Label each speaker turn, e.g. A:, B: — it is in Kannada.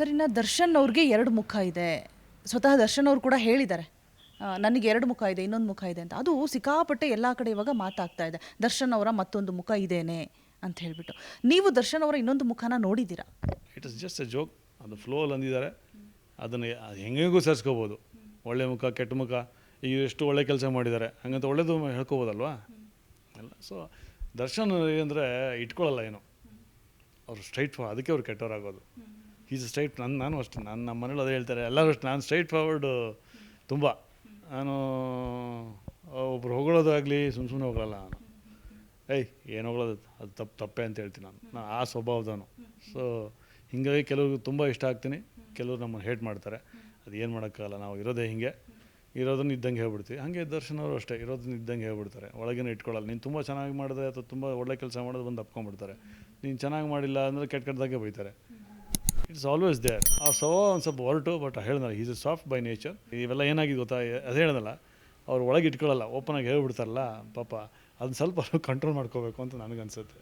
A: ಸರ್ ಇನ್ನು ದರ್ಶನ್ ಅವ್ರಿಗೆ ಎರಡು ಮುಖ ಇದೆ. ಸ್ವತಃ ದರ್ಶನ್ ಅವ್ರು ಕೂಡ ಹೇಳಿದ್ದಾರೆ. ನನಗೆ ಎರಡು ಮುಖ ಇದೆ, ಇನ್ನೊಂದು ಮುಖ ಇದೆ ಅಂತ. ಅದು ಸಿಕ್ಕಾಪಟ್ಟೆ ಎಲ್ಲ ಕಡೆ ಇವಾಗ ಮಾತಾಗ್ತಾ ಇದೆ. ದರ್ಶನ್ ಅವರ ಮತ್ತೊಂದು ಮುಖ ಇದೇನೆ ಅಂತ ಹೇಳಿಬಿಟ್ಟು. ನೀವು ದರ್ಶನ್ ಅವರ ಇನ್ನೊಂದು ಮುಖನ ನೋಡಿದ್ದೀರಾ?
B: It is just a joke ಅದು ಫ್ಲೋಲ್ಲಿ ಅಂದಿದ್ದಾರೆ. ಅದನ್ನು ಹೆಂಗೆಗೂ ಸೇರಿಸ್ಕೋಬೋದು. ಒಳ್ಳೆ ಮುಖ, ಕೆಟ್ಟ ಮುಖ. ಈಗ ಎಷ್ಟು ಒಳ್ಳೆ ಕೆಲಸ ಮಾಡಿದ್ದಾರೆ. ಹಂಗಂತ ಒಳ್ಳೇದು ಹೇಳ್ಕೋಬೋದಲ್ವಾ? ಎಲ್ಲ ಸೊ ದರ್ಶನ್ ಅಂದರೆ ಇಟ್ಕೊಳ್ಳಲ್ಲ ಏನು. ಅವರು ಸ್ಟ್ರೈಟ್ ಅದಕ್ಕೆ ಅವ್ರು ಕೆಟ್ಟವರಾಗೋದು. ಈಸ್ ಸ್ಟ್ರೈಟ್ ನನ್ನ ನಾನು ಅಷ್ಟೇ. ನಾನು ನಮ್ಮ ಮನೇಲಿ ಅದೇ ಹೇಳ್ತಾರೆ. ಎಲ್ಲರೂ ಅಷ್ಟೇ. ನಾನು ಸ್ಟ್ರೈಟ್ ಫಾರ್ವರ್ಡು ತುಂಬ. ನಾನು ಒಬ್ರು ಹೊಗಳೋದಾಗಲಿ ಸುಮ್ಮ ಸುಮ್ಮನೆ ಹೋಗಲ್ಲ ನಾನು. ಏಯ್, ಏನು ಹೋಗೋದು ಅದು ತಪ್ಪು ತಪ್ಪೆ ಅಂತ ಹೇಳ್ತೀನಿ ನಾನು. ನಾನು ಆ ಸ್ವಭಾವದವನು. ಸೊ ಹೀಗಾಗಿ ಕೆಲವ್ರಿಗೆ ತುಂಬ ಇಷ್ಟ ಆಗ್ತೀನಿ. ಕೆಲವ್ರು ನಮ್ಮನ್ನು ಹೇಟ್ ಮಾಡ್ತಾರೆ. ಅದು ಏನು ಮಾಡೋಕ್ಕಾಗಲ್ಲ. ನಾವು ಇರೋದೇ ಹಿಂಗೆ. ಇರೋದನ್ನ ಇದ್ದಂಗೆ ಹೇಳ್ಬಿಡ್ತೀವಿ. ಹಾಗೆ ದರ್ಶನವರು ಅಷ್ಟೇ. ಇರೋದನ್ನ ಇದ್ದಂಗೆ ಹೇಳ್ಬಿಡ್ತಾರೆ. ಒಳಗೇನೆ ಇಟ್ಕೊಳ್ಳಲ್ಲ. ನೀನು ತುಂಬ ಚೆನ್ನಾಗಿ ಮಾಡಿದೆ ಅಥವಾ ತುಂಬ ಒಳ್ಳೆ ಕೆಲಸ ಮಾಡೋದು ಬಂದು ಅಪ್ಕೊಂಡ್ಬಿಡ್ತಾರೆ. ನೀನು ಚೆನ್ನಾಗಿ ಮಾಡಿಲ್ಲ ಅಂದರೆ ಕೆಟ್ಟ ಕೆಟ್ಟದಾಗೆ ಬೈತಾರೆ. ಇಟ್ಸ್ ಆಲ್ವೇಸ್ ದೇರ್ ಆ ಸೊ ಒಂದು ಸ್ವಲ್ಪ ಹೊರಟು ಬಟ್ ಹೇಳಿದ್ನಲ್ಲ ಈಸ್ ಸಾಫ್ಟ್ ಬೈ ನೇಚರ್ ಇವೆಲ್ಲ ಏನಾಗಿದೆ ಗೊತ್ತಾ? ಅದು ಹೇಳಿದಲ್ಲ ಅವ್ರು ಒಳಗೆ ಇಟ್ಕೊಳ್ಳಲ್ಲ ಓಪನ್ ಆಗಿ ಹೇಳ್ಬಿಡ್ತಾರಲ್ಲ, ಪಾಪ, ಅದನ್ನ ಸ್ವಲ್ಪ ಕಂಟ್ರೋಲ್ ಮಾಡ್ಕೋಬೇಕು ಅಂತ ನನಗನ್ಸುತ್ತೆ.